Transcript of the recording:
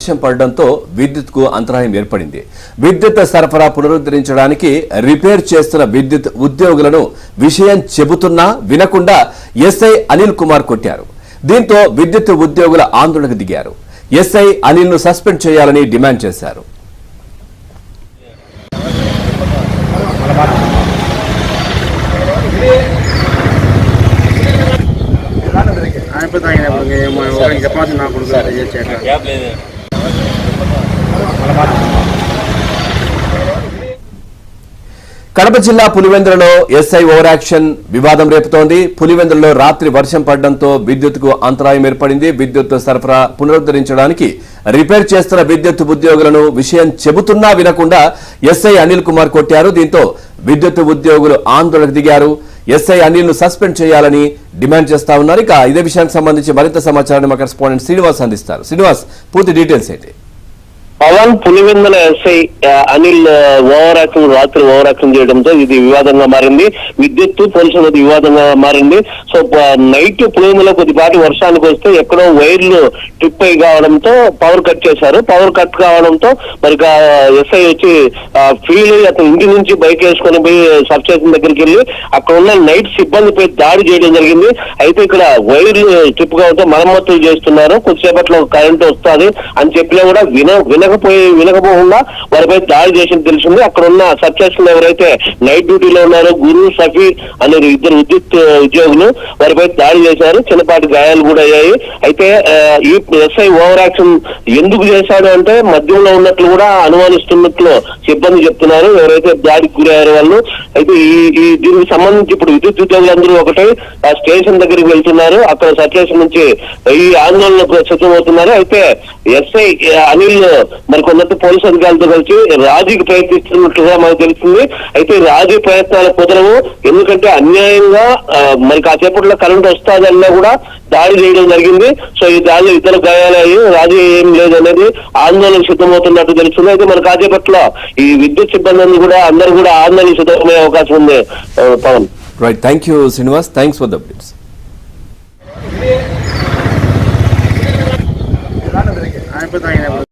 వర్షం పడడంతో విద్యుత్కు అంతరాయం ఏర్పడింది. విద్యుత్ సరఫరా పునరుద్ధరించడానికి రిపేర్ చేస్తున్న విద్యుత్ ఉద్యోగులను విషయం చెబుతున్నా వినకుండా ఎస్ఐ అనిల్ కుమార్ కొట్టారు. దీంతో విద్యుత్ ఉద్యోగుల ఆందోళనకు దిగారు. ఎస్ఐ అనిల్ను సస్పెండ్ చేయాలని డిమాండ్ చేశారు. అయిపోతే ఆయన చేయట్లేదు కడప జిల్లా పులివెందులలో ఎస్ఐ ఓవర్ యాక్షన్ వివాదం రేపుతోంది. పులివెందులలో రాత్రి వర్షం పడడంతో విద్యుత్కు అంతరాయం ఏర్పడింది. విద్యుత్ సరఫరా పునరుద్ధరించడానికి రిపేర్ చేస్తున్న విద్యుత్ ఉద్యోగులను విషయం చెబుతున్నా వినకుండా ఎస్ఐ అనిల్ కుమార్ కొట్టారు. దీంతో విద్యుత్ ఉద్యోగులు ఆందోళనకు దిగారు. ఎస్ఐ అనిల్ను సస్పెండ్ చేయాలని డిమాండ్ చేస్తా ఉన్నారు. ఇక ఇదే విషయానికి సంబంధించి మరింత సమాచారాన్ని మా కరెస్పాండెంట్ శ్రీనివాస్ అందిస్తారు. శ్రీనివాస్ పూర్తి డీటెయిల్స్ ఏంటి? Pavan Pulivendula SI Anil over action రాత్రి ఓవర్ చేయడంతో ఇది వివాదంగా మారింది. విద్యుత్ పోలీసులు అది వివాదంగా మారింది. సో నైట్ పులివెందులో కొద్దిపాటి వర్షానికి వస్తే ఎక్కడో వైర్లు ట్రిప్ అయి కావడంతో పవర్ కట్ చేశారు. పవర్ కట్ కావడంతో మరి ఎస్ఐ వచ్చి ఫీల్ అయ్యి అతను ఇంటి నుంచి బైక్ వేసుకొని పోయి సబ్ స్టేషన్ దగ్గరికి వెళ్ళి అక్కడ ఉన్న నైట్ సిబ్బందిపై దాడి చేయడం జరిగింది. అయితే ఇక్కడ వైర్లు ట్రిప్ కావడంతో మరమ్మతులు చేస్తున్నారు. కొద్దిసేపట్లో కరెంట్ వస్తుంది అని చెప్పినా కూడా విన వినకపోయి వినకపోకుండా వారిపై దాడి చేసింది తెలిసింది. అక్కడ ఉన్న సబ్ స్టేషన్ ఎవరైతే నైట్ డ్యూటీలో ఉన్నారో గురు సఫీ అనే ఇద్దరు విద్యుత్ ఉద్యోగులు వారిపై దాడి చేశారు. చిన్నపాటి గాయాలు కూడా అయ్యాయి. అయితే ఈ ఎస్ఐ ఓవర్ యాక్షన్ ఎందుకు చేశాడు అంటే మద్యంలో ఉన్నట్లు కూడా అనుమానిస్తున్నట్లు సిబ్బంది చెప్తున్నారు. ఎవరైతే దాడికి గురయ్యారో వాళ్ళు. అయితే ఈ ఈ దీనికి సంబంధించి ఇప్పుడు విద్యుత్ ఉద్యోగులందరూ ఒకటే ఆ స్టేషన్ దగ్గరికి వెళ్తున్నారు. అక్కడ సబ్ నుంచి ఈ ఆందోళన సిద్ధమవుతున్నారు. అయితే ఎస్ఐ అనిల్ మరి కొన్నట్టు పోలీసు అధికారులతో కలిసి రాజీకి ప్రయత్నిస్తున్నట్లుగా మనకు తెలిసింది. అయితే రాజీ ప్రయత్నాల కుదరవు. ఎందుకంటే అన్యాయంగా ఆ, మరి కాసేపట్లో కరెంట్ వస్తాదన్నా కూడా దాడి చేయడం జరిగింది. సో ఈ దాడిలో ఇద్దరు గాయాలయ్యి రాజీ ఏం లేదనేది ఆందోళన సిద్ధమవుతున్నట్టు తెలుస్తుంది. అయితే మన కాసేపట్లో ఈ విద్యుత్ సిబ్బంది కూడా అందరూ కూడా ఆందోళన సిద్ధమయ్యే అవకాశం ఉంది. Pavan. Right thank you Srinivas thanks for the updates ఆయన